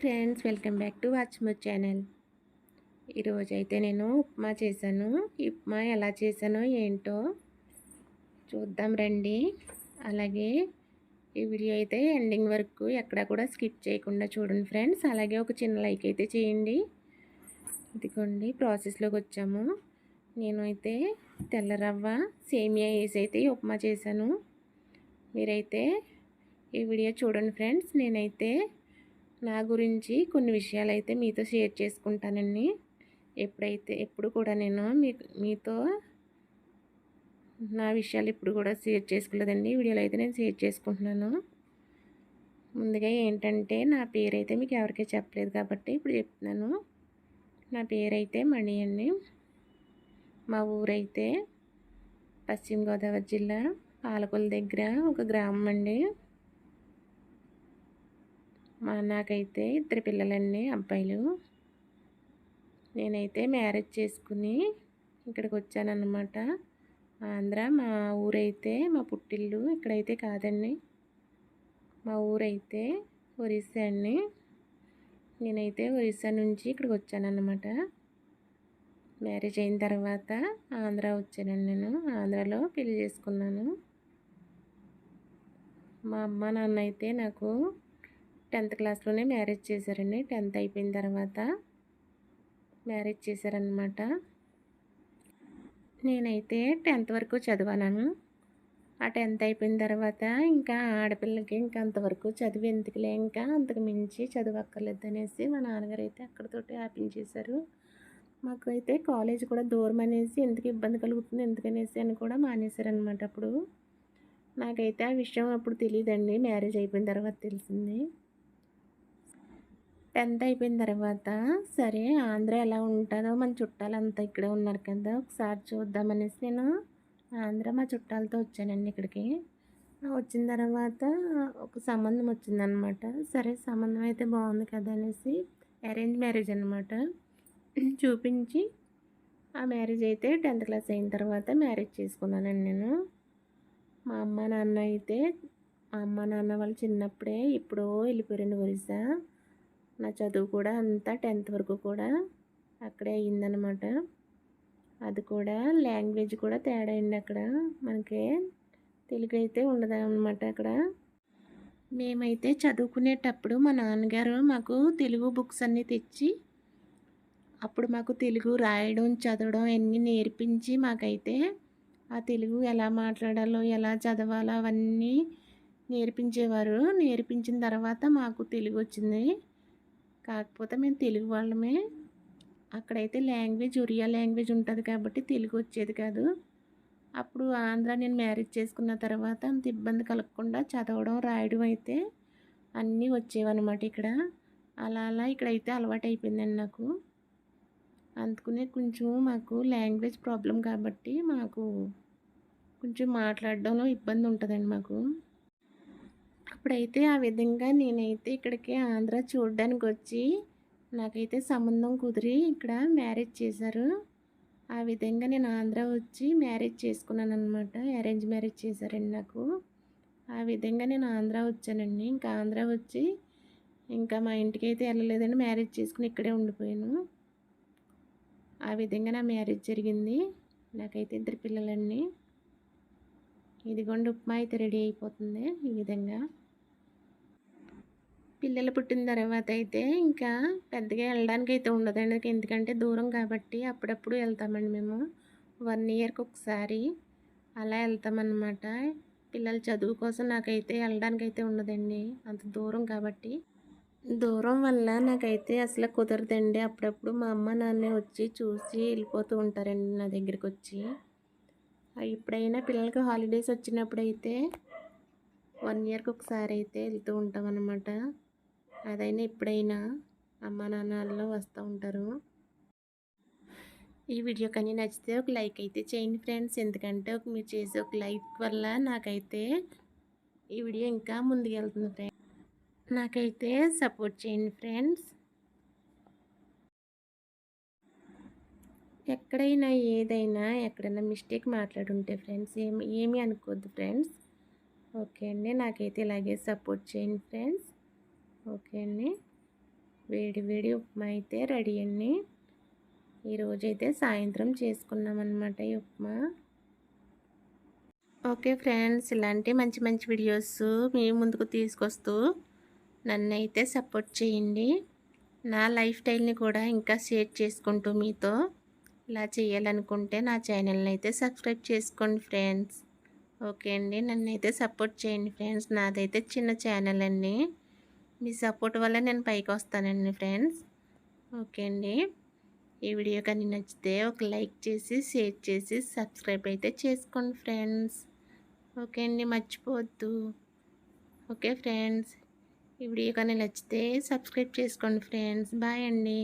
Friends welcome back to watch my channel. ఈరోజు అయితే నేను ఉప్మా చేశాను. ఈ ఉప్మా ఎలా చేశానో ఏంటో చూద్దాం రండి. అలాగే ఈ వీడియో అయితే ఎండింగ్ వరకు ఎక్కడ కూడా స్కిప్ చేయకుండా చూడండి ఫ్రెండ్స్. అలాగే ఒక చిన్న లైక్ అయితే చేయండి. ఇదిగోండి ప్రాసెస్లోకి వచ్చాము. నేను అయితే తెల్ల రవ్వ సేమియా వేసి అయితే ఉప్మా చేశాను. మీరైతే ఈ వీడియో చూడండి ఫ్రెండ్స్. నేనైతే నా గురించి కొన్ని విషయాలు అయితే మీతో షేర్ చేసుకుంటానండి. ఎప్పుడైతే ఎప్పుడు కూడా నేను మీ మీతో నా విషయాలు ఇప్పుడు కూడా షేర్ చేసుకోలేదండి. వీడియోలో అయితే నేను షేర్ చేసుకుంటున్నాను. ముందుగా ఏంటంటే నా పేరైతే మీకు ఎవరికీ చెప్పలేదు కాబట్టి ఇప్పుడు చెప్తున్నాను. నా పేరైతే మణి అండి. మా ఊరైతే పశ్చిమ గోదావరి జిల్లా పాలకొల దగ్గర ఒక గ్రామం అండి. మా నాకైతే ఇద్దరు పిల్లలండి అబ్బాయిలు. నేనైతే మ్యారేజ్ చేసుకుని ఇక్కడికి వచ్చానన్నమాట ఆంధ్ర మా ఊరైతే మా పుట్టిల్లు ఇక్కడైతే కాదండి. మా ఊరైతే ఒరిస్సా అండి. నేనైతే ఒరిస్సా నుంచి ఇక్కడికి వచ్చానన్నమాట మ్యారేజ్ అయిన తర్వాత ఆంధ్ర వచ్చానండి నేను. ఆంధ్రాలో పెళ్ళి చేసుకున్నాను. మా అమ్మ నాన్న అయితే నాకు టెన్త్ క్లాస్లోనే మ్యారేజ్ చేశారండి. టెన్త్ అయిపోయిన తర్వాత మ్యారేజ్ చేశారనమాట నేనైతే టెన్త్ వరకు చదివాను. ఆ టెన్త్ అయిపోయిన తర్వాత ఇంకా ఆడపిల్లకి ఇంకా అంతవరకు చదివి ఎందుకులే ఇంకా అంతకు మించి చదవక్కర్లేదు అనేసి మా నాన్నగారు అయితే అక్కడితోటి ఆపించేశారు. మాకు అయితే కాలేజ్ కూడా దూరం అనేసి ఎందుకు ఇబ్బంది కలుగుతుంది ఎందుకనేసి అని కూడా మానేశారనమాట అప్పుడు. నాకైతే ఆ విషయం అప్పుడు తెలియదండి మ్యారేజ్ అయిపోయిన తర్వాత తెలిసింది. టెన్త్ అయిపోయిన తర్వాత సరే ఆంధ్ర ఎలా ఉంటుందో మన చుట్టాలంతా ఇక్కడే ఉన్నారు కదా ఒకసారి చూద్దామనేసి నేను ఆంధ్ర మా చుట్టాలతో వచ్చానండి ఇక్కడికి. వచ్చిన తర్వాత ఒక సంబంధం వచ్చిందనమాట. సరే సంబంధం అయితే బాగుంది కదా అనేసి అరేంజ్ మ్యారేజ్ అనమాట. చూపించి ఆ మ్యారేజ్ అయితే టెన్త్ క్లాస్ అయిన తర్వాత మ్యారేజ్ చేసుకున్నానండి నేను. మా అమ్మ నాన్న అయితే మా అమ్మ నాన్న వాళ్ళు చిన్నప్పుడే ఇప్పుడో వెళ్ళిపోయారండి ఒరిస్సా. నా చదువు కూడా అంతా టెన్త్ వరకు కూడా అక్కడే అయ్యిందనమాట అది కూడా లాంగ్వేజ్ కూడా తేడా అయింది అక్కడ. మనకి తెలుగు అయితే ఉండదు అనమాట అక్కడ. మేమైతే చదువుకునేటప్పుడు మా నాన్నగారు మాకు తెలుగు బుక్స్ అన్నీ తెచ్చి అప్పుడు మాకు తెలుగు రాయడం చదవడం అన్నీ నేర్పించి మాకైతే ఆ తెలుగు ఎలా మాట్లాడాలో ఎలా చదవాలో అవన్నీ నేర్పించేవారు. నేర్పించిన తర్వాత మాకు తెలుగు వచ్చింది కాకపోతే మేము తెలుగు వాళ్ళమే. అక్కడైతే లాంగ్వేజ్ ఒరియా లాంగ్వేజ్ ఉంటుంది కాబట్టి తెలుగు వచ్చేది కాదు. అప్పుడు ఆంధ్ర నేను మ్యారేజ్ చేసుకున్న తర్వాత అంత ఇబ్బంది కలగకుండా చదవడం రాయడం అయితే అన్నీ వచ్చేవన్నమాట ఇక్కడ. అలా అలా ఇక్కడైతే అలవాటు అయిపోయిందండి నాకు. అందుకునే కొంచెం మాకు లాంగ్వేజ్ ప్రాబ్లం కాబట్టి మాకు కొంచెం మాట్లాడడంలో ఇబ్బంది ఉంటుందండి మాకు. అప్పుడైతే ఆ విధంగా నేనైతే ఇక్కడికి ఆంధ్ర చూడడానికి వచ్చి నాకైతే సంబంధం కుదిరి ఇక్కడ మ్యారేజ్ చేశారు. ఆ విధంగా నేను ఆంధ్ర వచ్చి మ్యారేజ్ చేసుకున్నాను అనమాట అరేంజ్ మ్యారేజ్ చేశారండి నాకు. ఆ విధంగా నేను ఆంధ్ర వచ్చానండి. ఇంకా ఆంధ్ర వచ్చి ఇంకా మా ఇంటికి అయితే వెళ్ళలేదండి. మ్యారేజ్ చేసుకుని ఇక్కడే ఉండిపోయాను. ఆ విధంగా నా మ్యారేజ్ జరిగింది. నాకైతే ఇద్దరు పిల్లలండి. ఇదిగోండి ఉప్మా అయితే రెడీ అయిపోతుంది ఈ విధంగా. పిల్లలు పుట్టిన తర్వాత అయితే ఇంకా పెద్దగా వెళ్ళడానికి అయితే ఉండదండి ఎందుకంటే దూరం కాబట్టి అప్పుడప్పుడు వెళ్తామండి మేము. వన్ ఇయర్కి ఒకసారి అలా వెళ్తామన్నమాట. పిల్లల చదువు కోసం నాకైతే వెళ్ళడానికి అయితే ఉండదండి. అంత దూరం కాబట్టి. దూరం వల్ల నాకైతే అసలు కుదరదండి. అప్పుడప్పుడు మా అమ్మ నాన్న వచ్చి చూసి వెళ్ళిపోతూ ఉంటారండి నా దగ్గరికి వచ్చి. ఎప్పుడైనా పిల్లలకి హాలిడేస్ వచ్చినప్పుడు అయితే వన్ ఇయర్కి ఒకసారి అయితే వెళ్తూ ఉంటామన్నమాట. అదైనా ఎప్పుడైనా అమ్మ నాన్నల్లో వస్తూ ఉంటారు. ఈ వీడియో కానీ నచ్చితే ఒక లైక్ అయితే చేయండి ఫ్రెండ్స్. ఎందుకంటే ఒక మీరు చేసే ఒక లైక్ వల్ల నాకైతే ఈ వీడియో ఇంకా ముందుకెళ్తుంది ఫ్రెండ్స్ నాకైతే సపోర్ట్ చేయండి ఫ్రెండ్స్. ఎక్కడైనా ఏదైనా ఎక్కడైనా మిస్టేక్ మాట్లాడుంటే ఫ్రెండ్స్ ఏమి ఏమీ అనుకోద్దు ఫ్రెండ్స్. ఓకే అండి. నాకైతే ఇలాగే సపోర్ట్ చేయండి ఫ్రెండ్స్. ఓకే అండి. వేడి వేడి ఉప్మా అయితే రెడీ అండి. ఈరోజైతే సాయంత్రం చేసుకున్నాం అనమాట ఈ ఉప్మా. ఓకే ఫ్రెండ్స్ ఇలాంటి మంచి మంచి వీడియోస్ మీ ముందుకు తీసుకొస్తూ నన్ను అయితే సపోర్ట్ చేయండి. నా లైఫ్ స్టైల్ని కూడా ఇంకా షేర్ చేసుకుంటూ మీతో ఇలా చేయాలనుకుంటే నా ఛానల్ని అయితే సబ్స్క్రైబ్ చేసుకోండి ఫ్రెండ్స్. ఓకే అండి నన్ను అయితే సపోర్ట్ చేయండి ఫ్రెండ్స్. నాదైతే చిన్న ఛానల్ అండి. మీ సపోర్ట్ వల్ల నేను పైకి వస్తానండి ఫ్రెండ్స్. ఓకే అండి. ఈ వీడియో కానీ నచ్చితే ఒక లైక్ చేసి షేర్ చేసి సబ్స్క్రైబ్ అయితే చేసుకోండి ఫ్రెండ్స్. ఓకే అండి మర్చిపోవద్దు. Okay friends. ఈ వీడియో కానీ నచ్చితే సబ్స్క్రైబ్ చేసుకోండి ఫ్రెండ్స్. బాయ్ అండి.